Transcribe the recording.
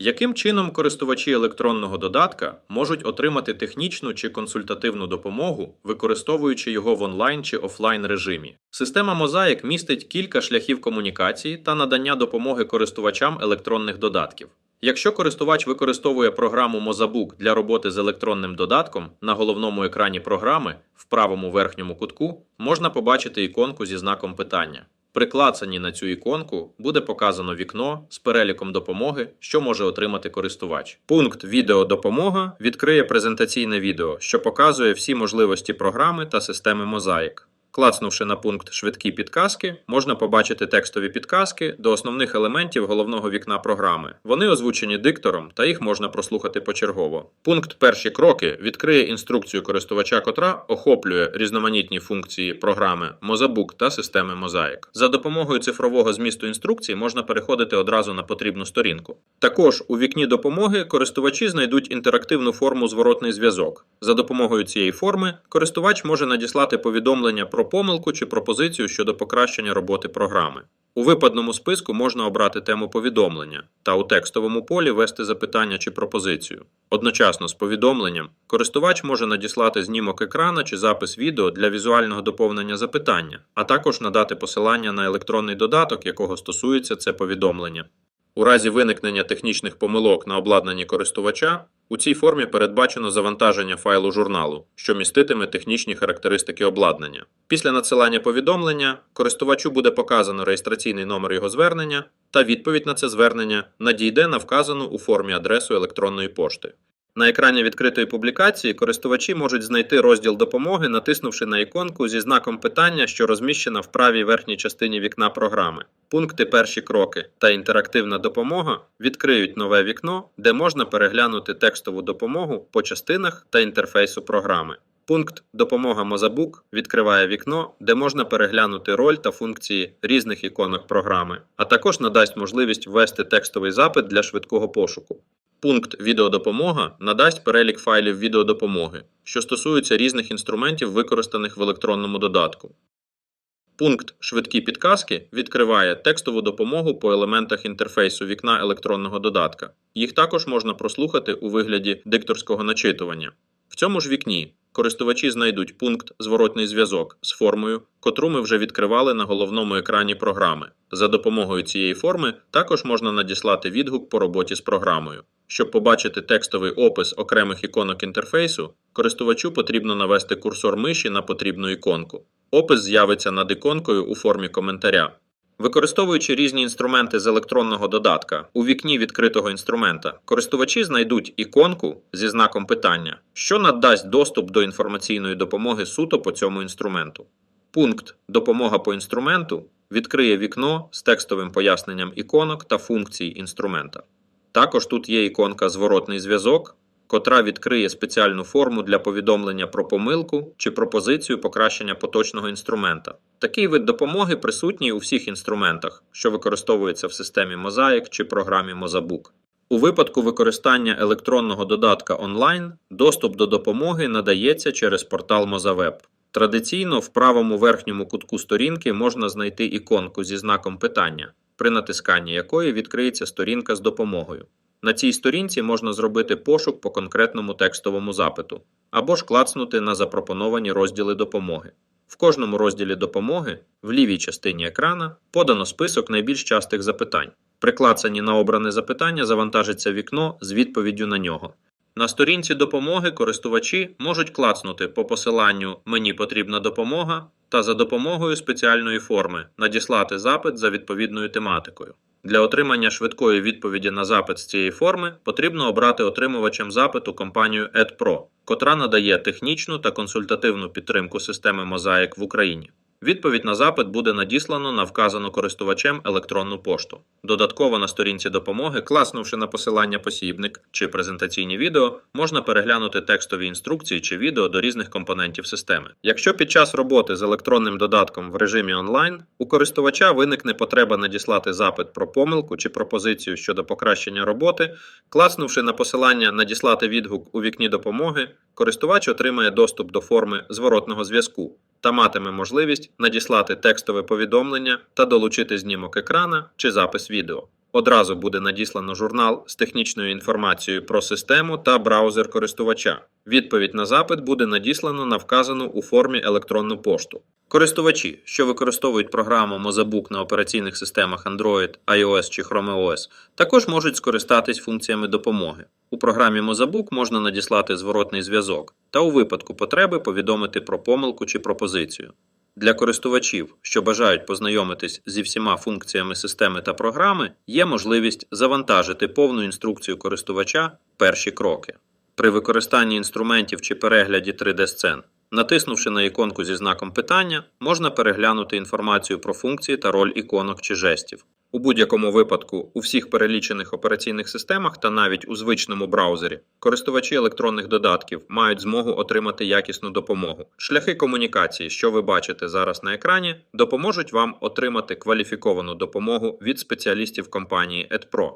Яким чином користувачі електронного додатка можуть отримати технічну чи консультативну допомогу, використовуючи його в онлайн чи офлайн режимі? Система Mosaic містить кілька шляхів комунікації та надання допомоги користувачам електронних додатків. Якщо користувач використовує програму Mozabook для роботи з електронним додатком, на головному екрані програми в правому верхньому кутку можна побачити іконку зі знаком питання. При клацанні на цю іконку буде показано вікно з переліком допомоги, що може отримати користувач. Пункт Відео допомога відкриє презентаційне відео, що показує всі можливості програми та системи Mosaic. Клацнувши на пункт Швидкі підказки, можна побачити текстові підказки до основних елементів головного вікна програми. Вони озвучені диктором, та їх можна прослухати почергово. Пункт Перші кроки відкриє інструкцію користувача, котра охоплює різноманітні функції програми Mozabook та системи Mosaic. За допомогою цифрового змісту інструкції можна переходити одразу на потрібну сторінку. Також у вікні допомоги користувачі знайдуть інтерактивну форму зворотний зв'язок. За допомогою цієї форми користувач може надіслати повідомлення про помилку чи пропозицію щодо покращення роботи програми. У випадному списку можна обрати тему повідомлення та у текстовому полі ввести запитання чи пропозицію. Одночасно з повідомленням користувач може надіслати знімок екрана чи запис відео для візуального доповнення запитання, а також надати посилання на електронний додаток, якого стосується це повідомлення. У разі виникнення технічних помилок на обладнанні користувача у цій формі передбачено завантаження файлу журналу, що міститиме технічні характеристики обладнання. Після надсилання повідомлення користувачу буде показано реєстраційний номер його звернення, та відповідь на це звернення надійде на вказану у формі адресу електронної пошти. На екрані відкритої публікації користувачі можуть знайти розділ допомоги, натиснувши на іконку зі знаком питання, що розміщена в правій верхній частині вікна програми. Пункти Перші кроки та інтерактивна допомога відкриють нове вікно, де можна переглянути текстову допомогу по частинах та інтерфейсу програми. Пункт Допомога Mozabook відкриває вікно, де можна переглянути роль та функції різних іконок програми, а також надасть можливість ввести текстовий запит для швидкого пошуку. Пункт Відеодопомога надасть перелік файлів відеодопомоги, що стосуються різних інструментів, використаних в електронному додатку. Пункт Швидкі підказки відкриває текстову допомогу по елементах інтерфейсу вікна електронного додатка. Їх також можна прослухати у вигляді дикторського начитування. В цьому ж вікні користувачі знайдуть пункт Зворотний зв'язок з формою, котру ми вже відкривали на головному екрані програми. За допомогою цієї форми також можна надіслати відгук по роботі з програмою. Щоб побачити текстовий опис окремих іконок інтерфейсу, користувачу потрібно навести курсор миші на потрібну іконку. Опис з'явиться над іконкою у формі коментаря. Використовуючи різні інструменти з електронного додатка у вікні відкритого інструмента, користувачі знайдуть іконку зі знаком питання, що надасть доступ до інформаційної допомоги суто по цьому інструменту. Пункт Допомога по інструменту відкриє вікно з текстовим поясненням іконок та функцій інструмента. Також тут є іконка Зворотний зв'язок, котра відкриє спеціальну форму для повідомлення про помилку чи пропозицію покращення поточного інструмента. Такий вид допомоги присутній у всіх інструментах, що використовуються в системі Mosaic чи програмі Mozabook. У випадку використання електронного додатка онлайн доступ до допомоги надається через портал Mozaweb. Традиційно в правому верхньому кутку сторінки можна знайти іконку зі знаком питання, при натисканні якої відкриється сторінка з допомогою. На цій сторінці можна зробити пошук по конкретному текстовому запиту або ж клацнути на запропоновані розділи допомоги. В кожному розділі допомоги в лівій частині екрана подано список найбільш частих запитань. При клацанні на обране запитання завантажиться вікно з відповіддю на нього. На сторінці допомоги користувачі можуть клацнути по посиланню Мені потрібна допомога та за допомогою спеціальної форми надіслати запит за відповідною тематикою. Для отримання швидкої відповіді на запит з цієї форми потрібно обрати отримувачем запиту компанію EdPro, котра надає технічну та консультативну підтримку системи Mosaic в Україні. Відповідь на запит буде надіслано на вказану користувачем електронну пошту. Додатково на сторінці допомоги, класнувши на посилання посібник чи презентаційні відео, можна переглянути текстові інструкції чи відео до різних компонентів системи. Якщо під час роботи з електронним додатком в режимі онлайн у користувача виникне потреба надіслати запит про помилку чи пропозицію щодо покращення роботи, класнувши на посилання надіслати відгук у вікні допомоги, користувач отримає доступ до форми зворотного зв'язку та матиме можливість надіслати текстове повідомлення та долучити знімок екрана чи запис відео. Одразу буде надіслано журнал з технічною інформацією про систему та браузер користувача. Відповідь на запит буде надіслано на вказану у формі електронну пошту. Користувачі, що використовують програму Mozabook на операційних системах Android, iOS чи Chrome OS, також можуть скористатись функціями допомоги. У програмі Mozabook можна надіслати зворотний зв'язок та у випадку потреби повідомити про помилку чи пропозицію. Для користувачів, що бажають познайомитись зі всіма функціями системи та програми, є можливість завантажити повну інструкцію користувача перші кроки. При використанні інструментів чи перегляді 3D-сцен, натиснувши на іконку зі знаком питання, можна переглянути інформацію про функції та роль іконок чи жестів. У будь-якому випадку, у всіх перелічених операційних системах та навіть у звичному браузері, користувачі електронних додатків мають змогу отримати якісну допомогу. Шляхи комунікації, що ви бачите зараз на екрані, допоможуть вам отримати кваліфіковану допомогу від спеціалістів компанії EdPro.